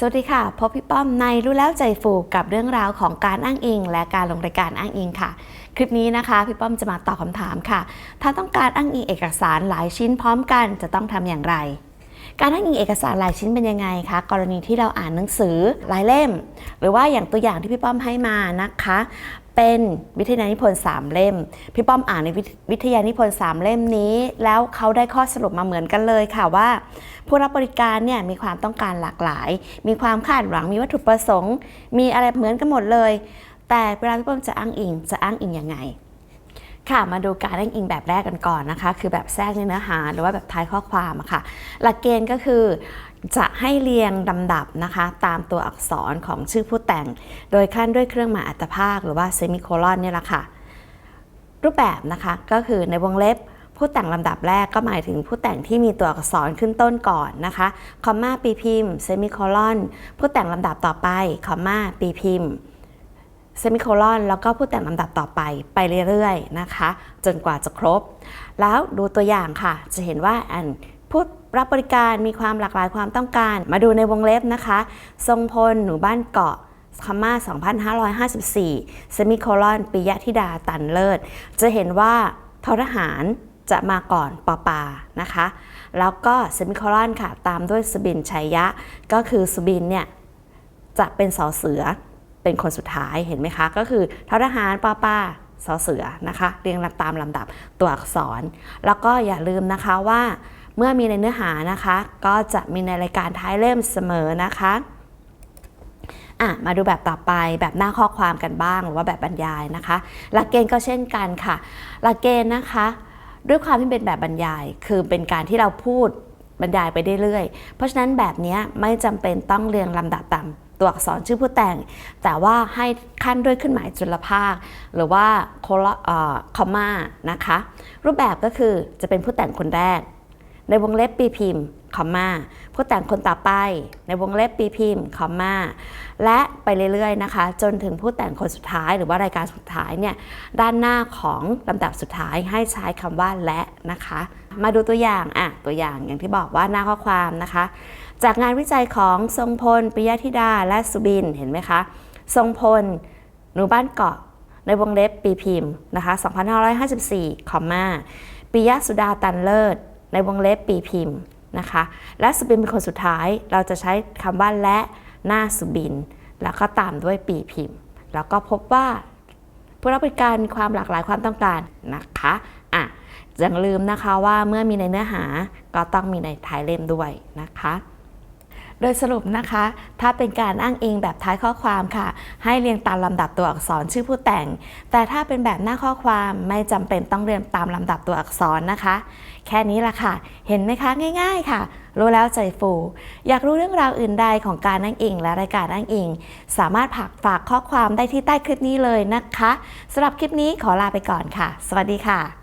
สวัสดีค่ะ พบพี่ป้อมในรู้แล้วใจฟูกับเรื่องราวของการอ้างอิง และการลงรายการอ้างอิงค่ะ คลิปนี้นะคะ พี่ป้อมจะมาตอบคำถามค่ะ ถ้าต้องการอ้างอิงเอกสารหลายชิ้นพร้อมกันจะต้องทำอย่างไร การอ้างอิงเอกสารหลายชิ้นเป็นยังไงคะกรณีที่เราอ่านหนังสือหลายเล่ม หรือว่าอย่างตัวอย่างที่พี่ป้อมให้มานะคะ เป็นวิทยานิพนธ์สามเล่ม พี่ป้อมอ่านในวิทวิทยานิพนธ์สามเล่มนี้ แล้วเขาได้ข้อสรุปมาเหมือนกันเลยค่ะว่า ผู้รับบริการเนี่ยมีความต้องการหลากหลาย มีความคาดหวังมีวัตถุประสงค์ มีอะไรเหมือนกันหมดเลย แต่เวลาพี่ป้อมจะอ้างอิงจะอ้างอิงยังไง ค่ะมาดูการอ้างอิงแบบแรกกันก่อนนะคะ คือแบบแทรกในเนื้อหาหรือว่าแบบท้ายข้อความอะค่ะ หลักเกณฑ์ก็คือจะให้เรียงลำดับนะคะ ตามตัวอักษรของชื่อผู้แต่ง โดยขั้นด้วยเครื่องหมายอัตภาค หรือว่าเซมิโคลอนนี่แหละค่ะ รูปแบบนะคะก็คือในวงเล็บผู้แต่งลำดับแรกก็หมายถึงผู้แต่งที่มีตัวอักษรขึ้นต้นก่อนนะคะคอมมาปีพิมพ์เซมิโคลอนผู้แต่งลำดับต่อไปคอมมาปีพิมพ์ เซมิโคลอนแล้วก็ผู้แต่งลำดับต่อไปไปเรื่อยๆนะคะ จนกว่าจะครบ แล้วดูตัวอย่างค่ะ จะเห็นว่าอันผู้รับบริการมีความหลากหลายความต้องการ มาดูในวงเล็บนะคะ ทรงพลหนูบ้านเกาะคำมา2554เซมิโคลอนปิยะธิดาตันเลิศ จะเห็นว่าททหารจะมาก่อนปอปานะคะ แล้วก็เซมิโคลอนค่ะ ตามด้วยสุบินชัยยะ ก็คือสุบินเนี่ย จะเป็นสอเสือ เป็นคนสุดท้ายเห็นไหมคะ ก็คือททหารป้าป้าสอเสือนะคะเรียงตามลำดับตัวอักษร แล้วก็อย่าลืมนะคะว่าเมื่อมีในเนื้อหานะคะ ก็จะมีในรายการท้ายเล่มเสมอนะคะอะมาดูแบบต่อไปแบบหน้าข้อความกันบ้างหรือว่าแบบบรรยายนะคะ หลักเกณฑ์ก็เช่นกันค่ะ หลักเกณฑ์นะคะ ด้วยความที่เป็นแบบบรรยาย คือเป็นการที่เราพูดบรรยายไปเรื่อยๆเพราะฉะนั้นแบบนี้ไม่จำเป็นต้องเรียงลำดับตาม ตัวอักษรชื่อผู้แต่ง แต่ว่าให้ขั้นด้วยขึ้นหมายจุลภาค หรือว่าคลคอมมานะคะ รูปแบบก็คือจะเป็นผู้แต่งคนแรก ในวงเล็บปีพิมพ์คอมมาผู้แต่งคนต่อไป ในวงเล็บปีพิมพ์คอมมาและไปเรื่อยๆนะคะ จนถึงผู้แต่งคนสุดท้ายหรือว่ารายการสุดท้ายเนี่ยด้านหน้าของลำดับสุดท้ายให้ใช้คำว่าและนะคะ มาดูตัวอย่างอะตัวอย่างอย่างที่บอกว่าหน้าข้อความนะคะ จากงานวิจัยของทรงพลปิยธิดาและสุบินเห็นไหมคะทรงพลหนูบ้านเกาะในวงเล็บปีพิมพ์นะคะ 2554 คอมมาปิยสุดาตันเลิศ ในวงเล็บปีพิมพ์นะคะ และสุบินเป็นคนสุดท้าย เราจะใช้คำว่าและหน้าสุบิน แล้วก็ตามด้วยปีพิมพ์ แล้วก็พบว่าผู้รับบริการมีความหลากหลายความต้องการนะคะอะอย่าลืมนะคะว่าเมื่อมีในเนื้อหาก็ต้องมีในท้ายเล่มด้วยนะคะ โดยสรุปนะคะ ถ้าเป็นการอ้างอิงแบบท้ายข้อความค่ะ ให้เรียงตามลำดับตัวอักษรชื่อผู้แต่ง แต่ถ้าเป็นแบบหน้าข้อความไม่จำเป็นต้องเรียงตามลำดับตัวอักษรนะคะ แค่นี้ละค่ะ เห็นไหมคะง่าย ๆ ค่ะ รู้แล้วใจฟู อยากรู้เรื่องราวอื่นใดของการอ้างอิง และรายการอ้างอิง สามารถฝากฝากข้อความได้ที่ใต้คลิปนี้เลยนะคะสำหรับคลิปนี้ขอลาไปก่อนค่ะ สวัสดีค่ะ